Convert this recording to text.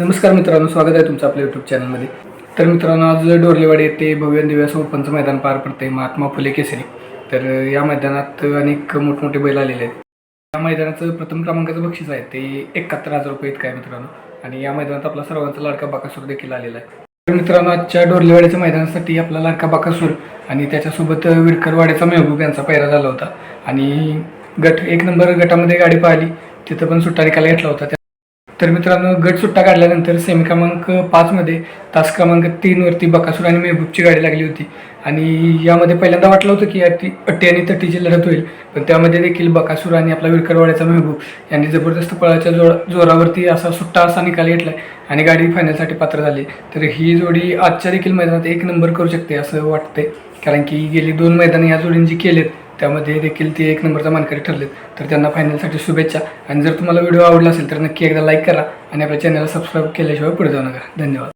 नमस्कार मित्रांनो स्वागत आहे तुमचं आपल्या यूट्यूब चॅनलमध्ये तर मित्रांनो आज डोरलेवाडी येथे भव्य दिव्यास ओपनचं मैदान पार पडते महात्मा फुले केसरी. तर या मैदानात अनेक मोठमोठे बैल आलेले आहेत. या मैदानाचं प्रथम क्रमांकाचं बक्षीस आहे ते एकाहत्तर हजार रुपये इतकं आहे मित्रांनो. आणि या मैदानात आपला सर्वांचा लाडका बाकासूर देखील आलेला आहे. तर मित्रांनो आजच्या डोरलेवाड्याच्या मैदानासाठी आपला लाडका बाकासूर आणि त्याच्यासोबत विडकरवाड्याचा मेहबूब यांचा पैरा झाला होता. आणि गट एक नंबर गटामध्ये गाडी पाहिली. तिथं पण सुट्टा निकाल घेतला होता. त्या- तर मित्रांनो गट सुट्टा काढल्यानंतर सेमी क्रमांक पाचमध्ये तास क्रमांक तीनवरती बकासूर आणि मेहबूबची गाडी लागली होती. आणि यामध्ये पहिल्यांदा वाटलं होतं की अटी अट्टी आणि तट्टीची लढत होईल पण त्यामध्ये देखील बकासूर आणि आपला विरकरवाड्याचा मेहबूब यांनी जबरदस्त पळाच्या जोर जोरावरती असा सुट्टा असा निकाल घेतला आणि गाडी फायनलसाठी पात्र झाली. तर ही जोडी आजच्या देखील मैदानात एक नंबर करू शकते असं वाटते कारण की गेली दोन मैदानं या जोडींची केलेत. त्यामध्ये देखील ते एक नंबरचा मानकरी ठरलेत. तर त्यांना फायनलसाठी शुभेच्छा. आणि जर तुम्हाला व्हिडिओ आवडला असेल तर नक्की एकदा लाईक करा आणि आपल्या चॅनलला सबस्क्राईब केल्याशिवाय पुढे जाऊ नका. धन्यवाद.